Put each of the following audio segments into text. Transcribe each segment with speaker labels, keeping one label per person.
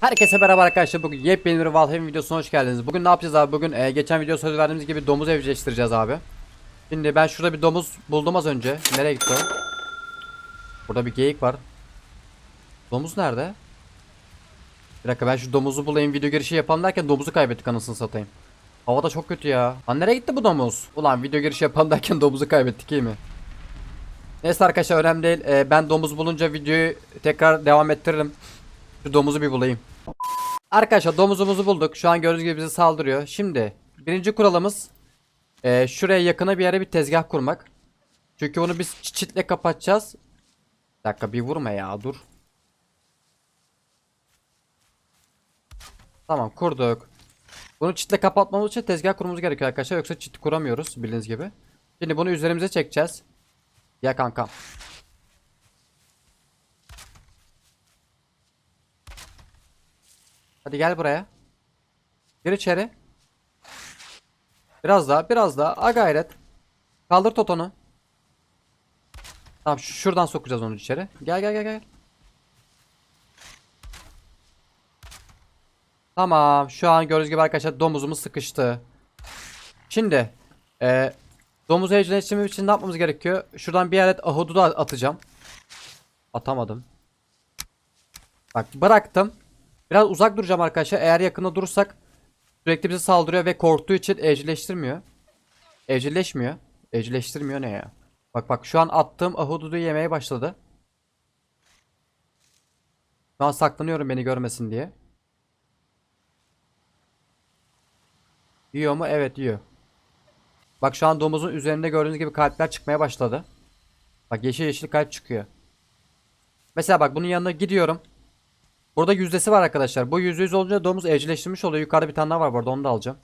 Speaker 1: Herkese merhaba arkadaşlar. Bugün yepyeni bir Valheim videosuna hoş geldiniz. Bugün ne yapacağız abi? Bugün e, geçen video söz verdiğimiz gibi domuz evcilleştireceğiz abi. Şimdi ben şurada bir domuz buldum az önce. Nereye gitti o? Burada bir geyik var. Domuz nerede? Bir dakika ben şu domuzu bulayım video girişi yapalım derken domuzu kaybettik anasını satayım. Hava da çok kötü ya. Lan nereye gitti bu domuz? Ulan video girişi yapalım derken domuzu kaybettik iyi mi? Neyse arkadaşlar önemli değil. E, ben domuz bulunca videoyu tekrar devam ettiririm. Şu domuzu bir bulayım. Arkadaşlar domuzumuzu bulduk. Şu an gördüğünüz gibi bize saldırıyor. Şimdi birinci kuralımız eee, şuraya yakına bir yere bir tezgah kurmak. Çünkü bunu biz çi- çitle kapatacağız. Bir dakika bir vurma ya dur. Tamam kurduk. Bunu çitle kapatmamız için tezgah kurmamız gerekiyor arkadaşlar. Yoksa çit kuramıyoruz bildiğiniz gibi. Şimdi bunu üzerimize çekeceğiz. Ya kankam. Hadi gel buraya. Gir içeri. Biraz daha, biraz daha. A gayret. Kaldır totonu. Tamam şuradan sokacağız onu içeri. Gel gel gel gel. Tamam. Şu an gördüğünüz gibi arkadaşlar domuzumuz sıkıştı. Şimdi e, domuzu evcilleştirmem için ne yapmamız gerekiyor? Şuradan bir adet ahududu atacağım. Atamadım. Bak bıraktım. Biraz uzak duracağım arkadaşlar. Eğer yakında durursak sürekli bize saldırıyor ve korktuğu için evcilleştirmiyor. Evcilleşmiyor. Evcilleştirmiyor ne ya? Bak bak şu an attığım ahududu yemeye başladı. Şu an saklanıyorum beni görmesin diye. Yiyor mu? Evet yiyor. Bak şu an domuzun üzerinde gördüğünüz gibi kalpler çıkmaya başladı. Bak yeşil yeşil kalp çıkıyor. Mesela bak bunun yanına gidiyorum. Burada yüzdesi var arkadaşlar. Bu yüzde yüz olunca domuz evcilleştirmiş oluyor. Yukarıda bir tane daha var burada onu da alacağım.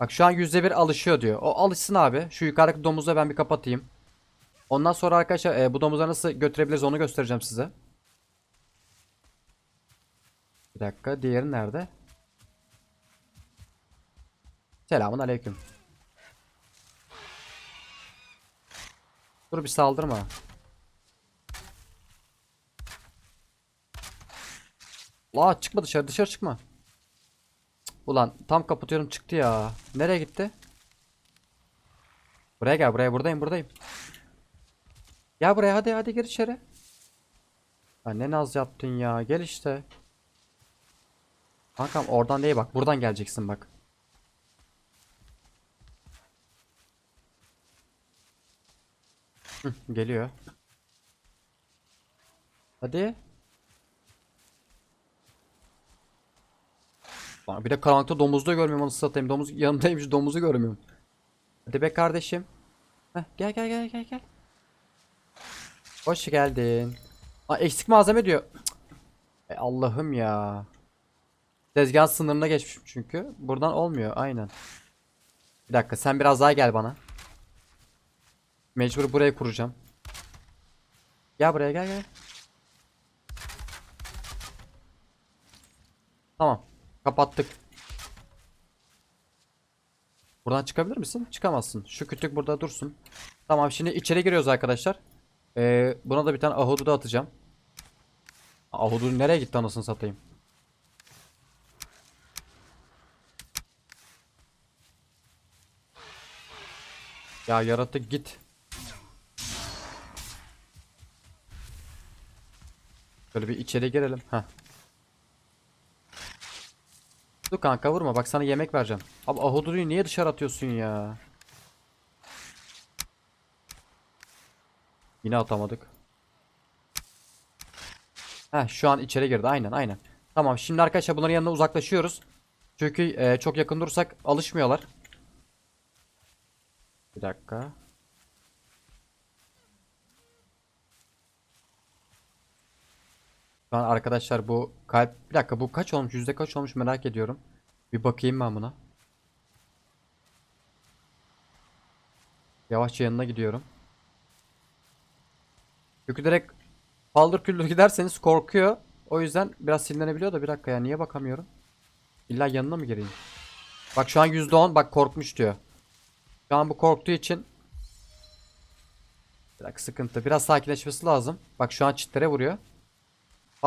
Speaker 1: Bak şu an yüzde bir alışıyor diyor. O alışsın abi. Şu yukarıdaki domuzu da ben bir kapatayım. Ondan sonra arkadaşlar e, bu domuzları nasıl götürebiliriz onu göstereceğim size. Bir dakika diğeri nerede? Selamun aleyküm. Dur bir saldırma. La çıkma dışarı dışarı çıkma. Ulan tam kapatıyorum çıktı ya. Nereye gitti? Buraya gel buraya buradayım buradayım. Gel buraya hadi hadi gir içeri. Ya ne naz yaptın ya gel işte. Kankam oradan değil bak buradan geleceksin bak. Hı, geliyor. Hadi. Lan bir de karanlıkta domuzu da görmüyorum onu satayım. Domuz yanındaymış domuzu görmüyorum. Hadi be kardeşim. Heh, gel gel gel gel gel. Hoş geldin. Aa, eksik malzeme diyor. E, Allah'ım ya. Tezgah sınırına geçmişim çünkü. Buradan olmuyor aynen. Bir dakika sen biraz daha gel bana. Mecbur buraya kuracağım. Gel buraya gel gel. Tamam. Kapattık. Buradan çıkabilir misin? Çıkamazsın. Şu kütük burada dursun. Tamam şimdi içeri giriyoruz arkadaşlar. Ee, buna da bir tane ahududu atacağım. Ahududu nereye gitti anasını satayım. Ya yaratık git. Böyle bir içeri girelim. Heh. Dur kanka vurma bak sana yemek vereceğim. Abi ahududuyu niye dışarı atıyorsun ya? Yine atamadık. Heh şu an içeri girdi aynen aynen. Tamam şimdi arkadaşlar bunların yanına uzaklaşıyoruz. Çünkü e, çok yakın durursak alışmıyorlar. Bir dakika. Şu an arkadaşlar bu kalp bir dakika bu kaç olmuş yüzde kaç olmuş merak ediyorum. Bir bakayım ben buna. Yavaşça yanına gidiyorum. Çünkü direkt paldır küldür giderseniz korkuyor. O yüzden biraz sinirlenebiliyor da bir dakika ya niye bakamıyorum? İlla yanına mı gireyim? Bak şu an %10 bak korkmuş diyor. Şu an bu korktuğu için Bir dakika sıkıntı. Biraz sakinleşmesi lazım. Bak şu an çitlere vuruyor.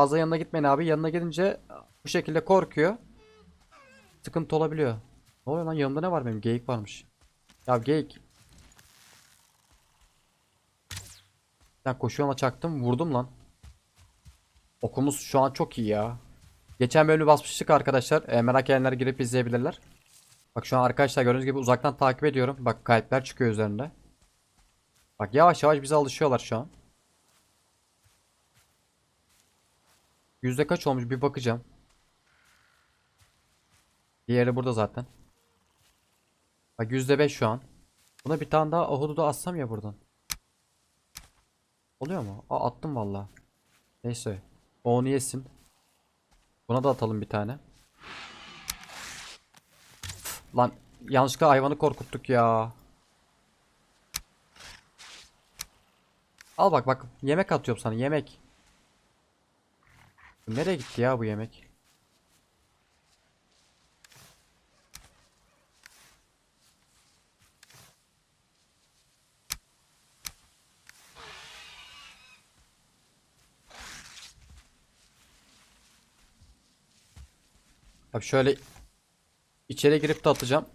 Speaker 1: Fazla yanına gitmeyin abi. Yanına gidince bu şekilde korkuyor. Sıkıntı olabiliyor. Ne oluyor lan yanımda ne var benim? Geyik varmış. Ya geyik. Ben koşuyorla çaktım vurdum lan. Okumuz şu an çok iyi ya. Geçen bölümü basmıştık arkadaşlar. E, merak edenler girip izleyebilirler. Bak şu an arkadaşlar gördüğünüz gibi uzaktan takip ediyorum. Bak kalpler çıkıyor üzerinde. Bak yavaş yavaş bize alışıyorlar şu an. Yüzde kaç olmuş bir bakacağım. Diğeri burada zaten. Bak yüzde beş şu an. Buna bir tane daha ahududu atsam ya buradan. Oluyor mu? Aa attım valla. Neyse. O onu yesin. Buna da atalım bir tane. Lan yanlışlıkla hayvanı korkuttuk ya. Al bak bak yemek atıyorum sana yemek. Nereye gitti ya bu yemek? Abi şöyle içeri girip de atacağım.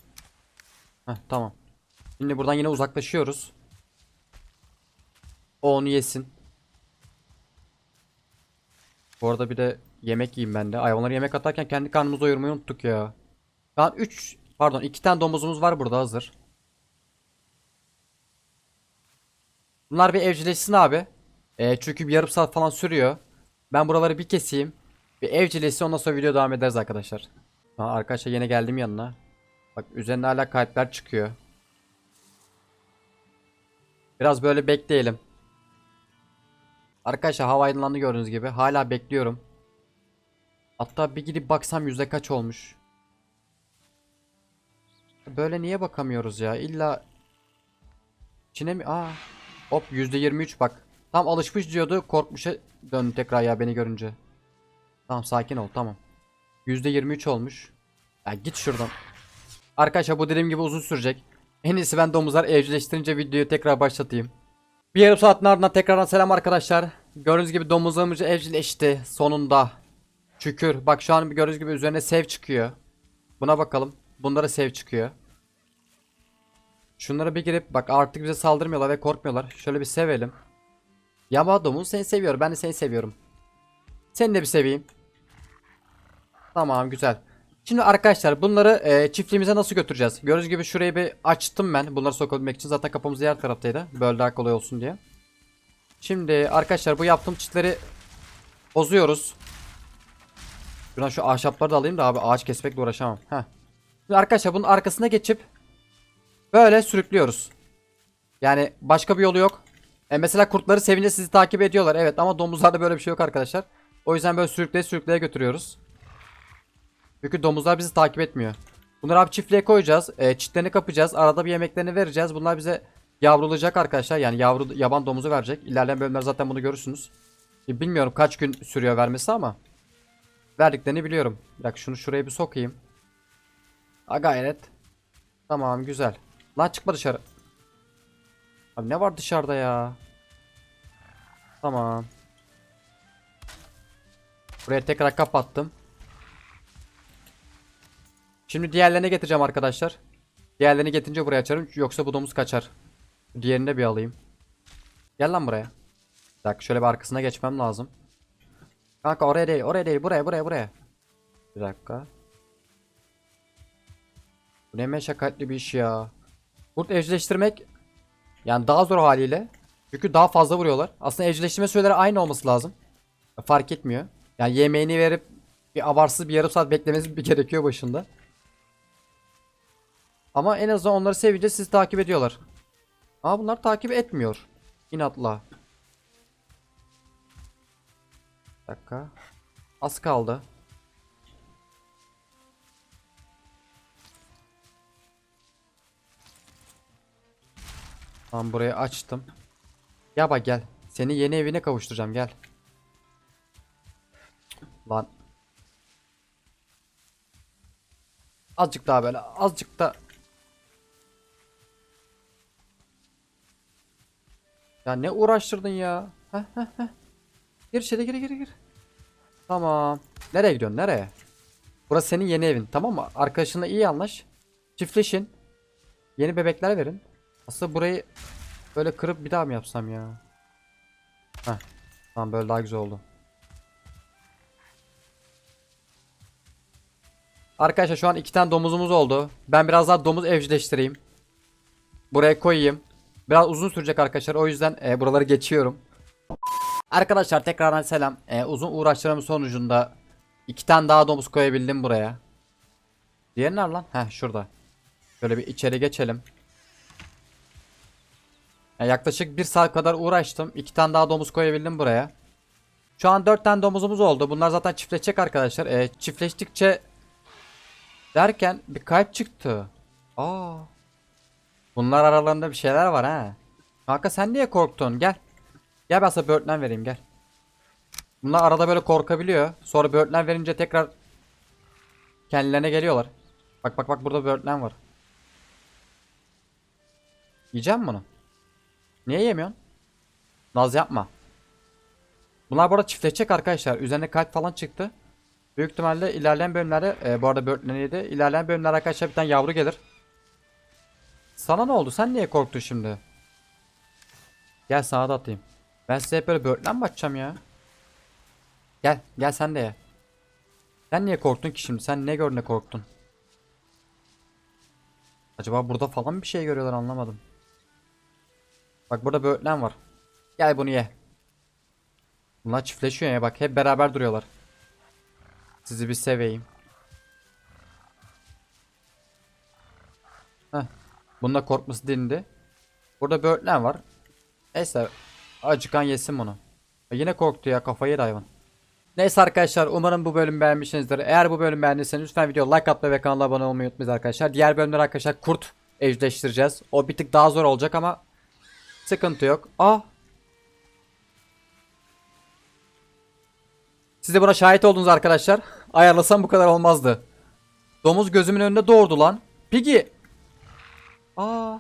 Speaker 1: Heh, tamam. Şimdi buradan yine uzaklaşıyoruz. O onu yesin. Bu arada bir de yemek yiyeyim ben de. Hayvanlara yemek atarken kendi karnımızı doyurmayı unuttuk ya. Şu an 3 pardon 2 tane domuzumuz var burada hazır. Bunlar bir evcilleşsin abi. Ee, çünkü bir yarım saat falan sürüyor. Ben buraları bir keseyim. Bir evcilleşsin ondan sonra video devam ederiz arkadaşlar. Ha, arkadaşlar yine geldim yanına. Bak üzerinde hala kalpler çıkıyor. Biraz böyle bekleyelim. Arkadaşlar hava aydınlandı gördüğünüz gibi. Hala bekliyorum. Hatta bir gidip baksam yüzde kaç olmuş. Böyle niye bakamıyoruz ya? İlla içine mi? Aa. Hop yüzde 23 bak. Tam alışmış diyordu. Korkmuşa döndü tekrar ya beni görünce. Tamam sakin ol tamam. Yüzde 23 olmuş. Ya git şuradan. Arkadaşlar bu dediğim gibi uzun sürecek. En iyisi ben domuzlar evcilleştirince videoyu tekrar başlatayım. Bir yarım saatin ardından tekrardan selam arkadaşlar. Gördüğünüz gibi domuzlarımız evcilleşti sonunda. Şükür. Bak şu an gördüğünüz gibi üzerine sev çıkıyor. Buna bakalım. Bunlara sev çıkıyor. Şunlara bir girip bak artık bize saldırmıyorlar ve korkmuyorlar. Şöyle bir sevelim. Yama domuz seni seviyor. Ben de seni seviyorum. Seni de bir seveyim. Tamam güzel. Şimdi arkadaşlar bunları e, çiftliğimize nasıl götüreceğiz? Gördüğünüz gibi şurayı bir açtım ben. Bunları sokabilmek için zaten kapımız diğer taraftaydı. Böyle daha kolay olsun diye. Şimdi arkadaşlar bu yaptığım çitleri bozuyoruz. Şuradan şu ahşapları da alayım da abi ağaç kesmekle uğraşamam. Heh. Şimdi arkadaşlar bunun arkasına geçip böyle sürüklüyoruz. Yani başka bir yolu yok. E mesela kurtları sevince sizi takip ediyorlar. Evet ama domuzlarda böyle bir şey yok arkadaşlar. O yüzden böyle sürükleye sürükleye götürüyoruz. Çünkü domuzlar bizi takip etmiyor. Bunları abi çiftliğe koyacağız. E, çitlerini kapacağız. Arada bir yemeklerini vereceğiz. Bunlar bize yavrulayacak arkadaşlar. Yani yavru yaban domuzu verecek. İlerleyen bölümler zaten bunu görürsünüz. E, bilmiyorum kaç gün sürüyor vermesi ama. Verdiklerini biliyorum. Dakika şunu şuraya bir sokayım. Ha gayret. Tamam güzel. Lan çıkma dışarı. Abi ne var dışarıda ya? Tamam. Buraya tekrar kapattım. Şimdi diğerlerine getireceğim arkadaşlar. Diğerlerini getirince buraya açarım. Yoksa bu domuz kaçar. Diğerini de bir alayım. Gel lan buraya. Bir dakika şöyle bir arkasına geçmem lazım. Kanka oraya değil oraya değil buraya buraya buraya. Bir dakika. Bu ne meşakkatli bir iş ya. Kurt evcilleştirmek yani daha zor haliyle. Çünkü daha fazla vuruyorlar. Aslında evcilleştirme süreleri aynı olması lazım. Fark etmiyor. Yani yemeğini verip bir abarsız bir yarım saat beklemesi bir gerekiyor başında. Ama en azından onları sevince sizi takip ediyorlar. Ama bunlar takip etmiyor. İnatla. Bir dakika. Az kaldı. Tamam burayı açtım. Ya bak gel. Seni yeni evine kavuşturacağım gel. Lan. Azıcık daha böyle azıcık da. Ya ne uğraştırdın ya. Heh heh heh. Gir içeri gir gir gir. Tamam. Nereye gidiyorsun? Nereye? Burası senin yeni evin. Tamam mı? Arkadaşınla iyi anlaş. Çiftleşin. Yeni bebekler verin. Aslında burayı böyle kırıp bir daha mı yapsam ya? Heh. Tamam böyle daha güzel oldu. Arkadaşlar şu an iki tane domuzumuz oldu. Ben biraz daha domuz evcilleştireyim. Buraya koyayım. Biraz uzun sürecek arkadaşlar. O yüzden e, buraları geçiyorum. Arkadaşlar tekrardan selam. E, uzun uğraşlarım sonucunda iki tane daha domuz koyabildim buraya. Diğeri nerede lan? Heh şurada. Şöyle bir içeri geçelim. Ya yaklaşık bir saat kadar uğraştım. İki tane daha domuz koyabildim buraya. Şu an dört tane domuzumuz oldu. Bunlar zaten çiftleşecek arkadaşlar. E, çiftleştikçe derken bir kayıp çıktı. Aa. Bunlar aralarında bir şeyler var ha. Kanka sen niye korktun? Gel. Gel ben sana böğürtlen vereyim gel. Bunlar arada böyle korkabiliyor. Sonra böğürtlen verince tekrar kendilerine geliyorlar. Bak bak bak burada böğürtlen var. Yiyeceğim bunu? Niye yemiyorsun? Naz yapma. Bunlar bu arada çiftleşecek arkadaşlar. Üzerine kalp falan çıktı. Büyük ihtimalle ilerleyen bölümlerde e, bu arada böğürtleniydi. ilerleyen bölümlerde arkadaşlar bir tane yavru gelir. Sana ne oldu? Sen niye korktun şimdi? Gel sana da atayım. Ben size hep böyle böğürtlen mi açacağım ya? Gel. Gel sen de ye. Sen niye korktun ki şimdi? Sen ne gör ne korktun? Acaba burada falan bir şey görüyorlar anlamadım. Bak burada böğürtlen var. Gel bunu ye. Bunlar çiftleşiyor ya bak hep beraber duruyorlar. Sizi bir seveyim. Heh. Bunun da korkması dindi. Burada böğürtlen var. Neyse. Acıkan yesin bunu. E, Yine korktu ya kafayı yedi. Neyse arkadaşlar umarım bu bölümü beğenmişsinizdir. Eğer bu bölümü beğendiyseniz lütfen video like atmayı ve kanala abone olmayı unutmayın arkadaşlar. Diğer bölümler arkadaşlar kurt evcilleştireceğiz. O bir tık daha zor olacak ama sıkıntı yok. Ah Siz de buna şahit oldunuz arkadaşlar. Ayarlasam bu kadar olmazdı. Domuz gözümün önünde doğurdu lan. Piggy. Aa.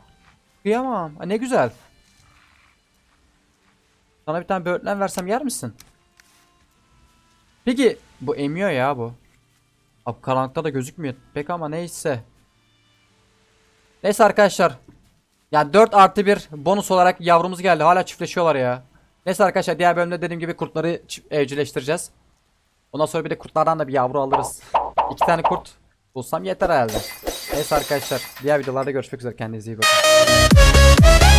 Speaker 1: Kıyamam. Aa, ne güzel. Sana bir tane böğürtlen versem yer misin? Piggy. Bu emiyor ya bu. Abi karanlıkta da gözükmüyor pek ama neyse. Neyse arkadaşlar. Yani 4 artı 1 bonus olarak yavrumuz geldi. Hala çiftleşiyorlar ya. Neyse arkadaşlar diğer bölümde dediğim gibi kurtları çi- evcilleştireceğiz. Ondan sonra bir de kurtlardan da bir yavru alırız. İki tane kurt bulsam yeter herhalde. Neyse arkadaşlar diğer videolarda görüşmek üzere kendinize iyi bakın.